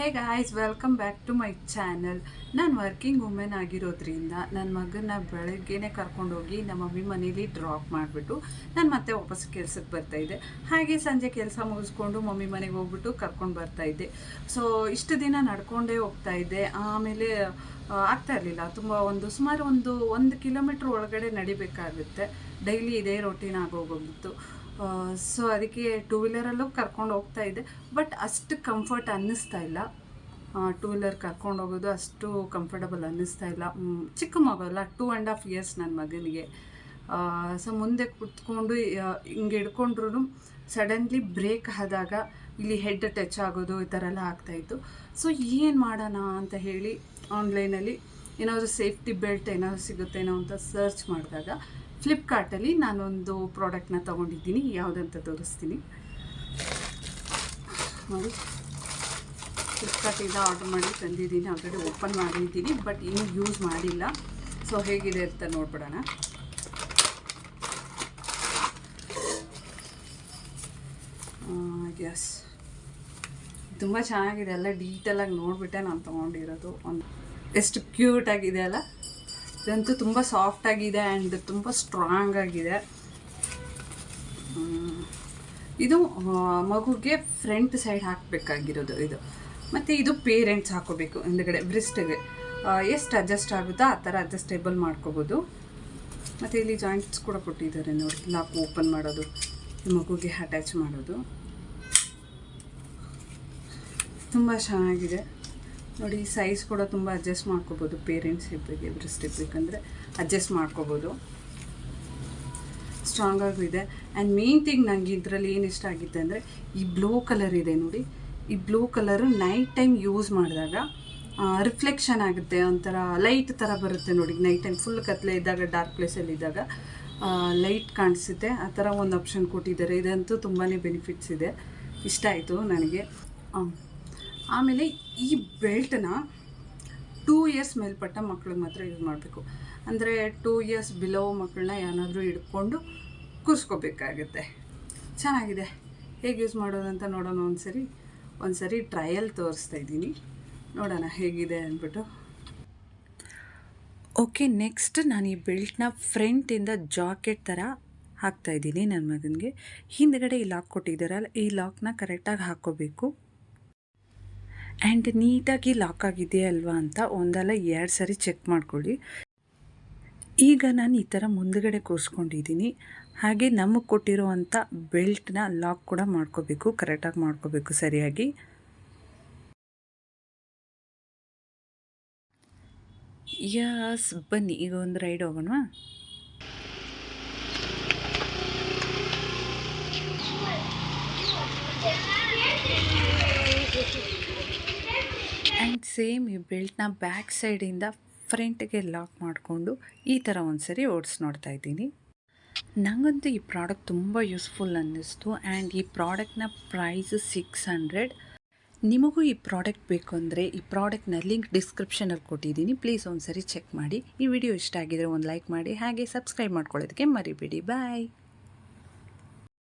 Hey guys welcome back to my channel ನಾನು working women ಆಗಿರೋದ್ರಿಂದ ನನ್ನ ಮಗನ ಬೆಳಗ್ಗೆನೆ ಕರ್ಕೊಂಡೋಗಿ ನಮ್ಮ ಮಮ್ಮಿ ಮನೇಲಿ ಡ್ರಾಪ್ ಮಾಡಿಬಿಟ್ಟು ನಾನು ಮತ್ತೆ ವಾಪಸ್ ಕೆಲ್ಸಕ್ಕೆ ಬರ್ತಾಯಿದ್ದೆ ಹಾಗೆ ಸಂಜೆ ಕೆಲಸ ಮುಗಿಸ್ಕೊಂಡು ಮಮ್ಮಿ ಮನೆಗೆ ಹೋಗ್ಬಿಟ್ಟು ಕರ್ಕೊಂಡು ಬರ್ತಾಯಿದ್ದೆ ಸೊ ಇಷ್ಟು ದಿನ ನಡ್ಕೊಂಡೇ ಹೋಗ್ತಾ ಇದ್ದೆ. ಆಮೇಲೆ ಆಗ್ತಾ ಇರಲಿಲ್ಲ. ತುಂಬ ಒಂದು, ಸುಮಾರು ಒಂದು ಒಂದು ಕಿಲೋಮೀಟ್ರ್ ಒಳಗಡೆ ನಡಿಬೇಕಾಗುತ್ತೆ. ಡೈಲಿ ಇದೇ ರೊಟೀನ್ ಆಗೋಗೋಗಿತ್ತು ಸೊ ಅದಕ್ಕೆ ಟೂ ವೀಲರಲ್ಲೂ ಕರ್ಕೊಂಡು ಹೋಗ್ತಾ ಇದ್ದೆ. ಬಟ್ ಅಷ್ಟು ಕಂಫರ್ಟ್ ಅನ್ನಿಸ್ತಾ ಇಲ್ಲ. ಟೂ ವೀಲರ್ ಕರ್ಕೊಂಡು ಹೋಗೋದು ಅಷ್ಟು ಕಂಫರ್ಟಬಲ್ ಅನ್ನಿಸ್ತಾ ಇಲ್ಲ. ಚಿಕ್ಕ ಮಗಲ್ಲ ಟೂ ಆ್ಯಂಡ್ ಹಾಫ್ ಇಯರ್ಸ್ ನನ್ನ ಮಗನಿಗೆ. ಸೊ ಮುಂದೆ ಕುತ್ಕೊಂಡು ಹಿಂಗೆ ಹಿಡ್ಕೊಂಡ್ರು ಸಡನ್ಲಿ ಬ್ರೇಕ್ ಆದಾಗ ಇಲ್ಲಿ ಹೆಡ್ ಟಚ್ ಆಗೋದು ಈ ಥರ ಎಲ್ಲ ಆಗ್ತಾಯಿತ್ತು ಸೊ ಏನು ಮಾಡೋಣ ಅಂತ ಹೇಳಿ ಆನ್ಲೈನಲ್ಲಿ ಏನಾದರೂ ಸೇಫ್ಟಿ ಬೆಲ್ಟ್ ಏನಾದರೂ ಸಿಗುತ್ತೇನೋ ಅಂತ ಸರ್ಚ್ ಮಾಡಿದಾಗ ಫ್ಲಿಪ್ಕಾರ್ಟಲ್ಲಿ ನಾನೊಂದು ಪ್ರಾಡಕ್ಟ್ನ ತೊಗೊಂಡಿದ್ದೀನಿ. ಯಾವುದಂತ ತೋರಿಸ್ತೀನಿ. ನೋಡಿ. ಫ್ಲಿಪ್ಕಾರ್ಟಿಂದ ಆರ್ಡರ್ ಮಾಡಿ ತಂದಿದ್ದೀನಿ. ಆಲ್ರೆಡಿ ಓಪನ್ ಮಾಡಿದ್ದೀನಿ ಬಟ್ ಇನ್ನು ಯೂಸ್ ಮಾಡಿಲ್ಲ. ಸೊ ಹೇಗಿದೆ ಅಂತ ನೋಡ್ಬಿಡೋಣ. ಎಸ್ ತುಂಬ ಚೆನ್ನಾಗಿದೆ. ಎಲ್ಲ ಡೀಟೇಲಾಗಿ ನೋಡಿಬಿಟ್ಟೆ ನಾನು ತೊಗೊಂಡಿರೋದು. ಒಂದು ಎಷ್ಟು ಕ್ಯೂಟ್ ಆಗಿದೆ ಅಲ್ಲ? ಇದಂತೂ ತುಂಬ ಸಾಫ್ಟ್ ಆಗಿದೆ ಆ್ಯಂಡ್ ತುಂಬ ಸ್ಟ್ರಾಂಗ್ ಆಗಿದೆ. ಇದು ಮಗುಗೆ ಫ್ರಂಟ್ ಸೈಡ್ ಹಾಕಬೇಕಾಗಿರೋದು ಇದು. ಮತ್ತು ಇದು ಪೇರೆಂಟ್ಸ್ ಹಾಕೋಬೇಕು ಹಿಂದ್ಗಡೆ ಬ್ರಿಸ್ಟಿಗೆ ಎಷ್ಟು ಅಡ್ಜಸ್ಟ್ ಆಗುತ್ತೋ ಆ ಥರ ಅಡ್ಜಸ್ಟೇಬಲ್ ಮಾಡ್ಕೋಬೋದು. ಮತ್ತು ಇಲ್ಲಿ ಜಾಯಿಂಟ್ಸ್ ಕೂಡ ಕೊಟ್ಟಿದ್ದಾರೆ ನೋಡಿ ಲಾಕ್ ಓಪನ್ ಮಾಡೋದು, ಮಗುಗೆ ಅಟ್ಯಾಚ್ ಮಾಡೋದು. ತುಂಬ ಚೆನ್ನಾಗಿದೆ. ನೋಡಿ ಸೈಜ್ ಕೂಡ ತುಂಬ ಅಡ್ಜಸ್ಟ್ ಮಾಡ್ಕೋಬೋದು ಪೇರೆಂಟ್ಸ್ ಇಬ್ಬರಿಗೆ ಬ್ರೆಸ್ಟ್ ಬೇಕಂದರೆ ಅಡ್ಜಸ್ಟ್ ಮಾಡ್ಕೋಬೋದು. ಸ್ಟ್ರಾಂಗ್ ಆಗೂ ಇದೆ. ಆ್ಯಂಡ್ ಮೇನ್ ಥಿಂಗ್ ನನಗೆ ಇದರಲ್ಲಿ ಏನು ಇಷ್ಟ ಆಗಿತ್ತು ಅಂದರೆ, ಈ ಬ್ಲೂ ಕಲರ್ ಇದೆ ನೋಡಿ. ಈ blue colour night time use ಮಾಡಿದಾಗ ರಿಫ್ಲೆಕ್ಷನ್ ಆಗುತ್ತೆ, ಒಂಥರ ಲೈಟ್ ಥರ ಬರುತ್ತೆ ನೋಡಿ. ನೈಟ್ ಟೈಮ್ ಫುಲ್ ಕತ್ಲೆ ಇದ್ದಾಗ ಡಾರ್ಕ್ ಪ್ಲೇಸಲ್ಲಿ ಇದ್ದಾಗ ಲೈಟ್ ಕಾಣಿಸುತ್ತೆ. ಆ ಥರ ಒಂದು ಆಪ್ಷನ್ ಕೊಟ್ಟಿದ್ದಾರೆ. ಇದಂತೂ ತುಂಬಾ ಬೆನಿಫಿಟ್ಸ್ ಇದೆ. ಇಷ್ಟ ಆಯಿತು ನನಗೆ. ಆಮೇಲೆ ಈ ಬೆಲ್ಟನ್ನ ಟೂ ಇಯರ್ಸ್ ಮೇಲ್ಪಟ್ಟ ಮಕ್ಳಿಗೆ ಮಾತ್ರ ಯೂಸ್ ಮಾಡಬೇಕು. ಅಂದರೆ ಟೂ ಇಯರ್ಸ್ ಬಿಲೋ ಮಕ್ಕಳನ್ನ ಏನಾದರೂ ಹಿಡ್ಕೊಂಡು ಕೂರಿಸ್ಕೋಬೇಕಾಗುತ್ತೆ. ಚೆನ್ನಾಗಿದೆ. ಹೇಗೆ ಯೂಸ್ ಮಾಡೋದಂತ ನೋಡೋಣ ಒಂದ್ಸರಿ. ಒಂದ್ಸರಿ ಟ್ರಯಲ್ ತೋರಿಸ್ತಾ ಇದ್ದೀನಿ. ನೋಡೋಣ ಹೇಗಿದೆ ಅಂದ್ಬಿಟ್ಟು. ಓಕೆ, ನೆಕ್ಸ್ಟ್ ನಾನು ಈ ಬೆಲ್ಟ್ನ ಫ್ರಂಟಿಂದ ಜಾಕೆಟ್ ಥರ ಹಾಕ್ತಾಯಿದ್ದೀನಿ ನನ್ನ ಮಗನಿಗೆ. ಹಿಂದ್ಗಡೆ ಈ ಲಾಕ್ ಕೊಟ್ಟಿದ್ದಾರಲ್ಲ, ಈ ಲಾಕ್ನ ಕರೆಕ್ಟಾಗಿ ಹಾಕ್ಕೋಬೇಕು. ಆ್ಯಂಡ್ ನೀಟಾಗಿ ಲಾಕ್ ಆಗಿದೆಯಾ ಅಲ್ವಾ ಅಂತ ಒಂದಲ್ಲ ಎರಡು ಸರಿ ಚೆಕ್ ಮಾಡ್ಕೊಳ್ಳಿ. ಈಗ ನಾನು ಈ ಥರ ಮುಂದುಗಡೆ ಕೂರಿಸ್ಕೊಂಡಿದ್ದೀನಿ ಹಾಗೆ ನಮಗೆ ಕೊಟ್ಟಿರೋವಂಥ ಬೆಲ್ಟ್ನ ಲಾಕ್ ಕೂಡ ಮಾಡ್ಕೋಬೇಕು ಕರೆಕ್ಟಾಗಿ ಮಾಡ್ಕೋಬೇಕು ಸರಿಯಾಗಿ. ಯಸ್ ಬನ್ನಿ, ಈಗ ಒಂದು ರೈಡ್ ಹೋಗೋಣವಾ? ಆ್ಯಂಡ್ ಸೇಮ್ ಈ ಬೆಲ್ಟ್ನ ಬ್ಯಾಕ್ ಸೈಡಿಂದ ಫ್ರಂಟ್ಗೆ ಲಾಕ್ ಮಾಡಿಕೊಂಡು ಈ ಥರ ಒಂದು ಸರಿ ಓಡಿಸಿ ನೋಡ್ತಾ ಇದ್ದೀನಿ. ನನಗಂತೂ ಈ ಪ್ರಾಡಕ್ಟ್ ತುಂಬ ಯೂಸ್ಫುಲ್ ಅನ್ನಿಸ್ತು ಆ್ಯಂಡ್ ಈ ಪ್ರಾಡಕ್ಟ್ನ ಪ್ರೈಸ್ ಸಿಕ್ಸ್ ಹಂಡ್ರೆಡ್ ನಿಮಗೂ ಈ ಪ್ರಾಡಕ್ಟ್ ಬೇಕು ಅಂದರೆ ಈ ಪ್ರಾಡಕ್ಟ್ನ ಲಿಂಕ್ ಡಿಸ್ಕ್ರಿಪ್ಷನಲ್ಲಿ ಕೊಟ್ಟಿದ್ದೀನಿ. ಪ್ಲೀಸ್ ಒಂದು ಸರಿ ಚೆಕ್ ಮಾಡಿ. ಈ ವಿಡಿಯೋ ಇಷ್ಟ ಆಗಿದರೆ ಒಂದು ಲೈಕ್ ಮಾಡಿ. ಹಾಗೆ ಸಬ್ಸ್ಕ್ರೈಬ್ ಮಾಡ್ಕೊಳ್ಳೋದಕ್ಕೆ ಮರಿಬೇಡಿ. ಬಾಯ್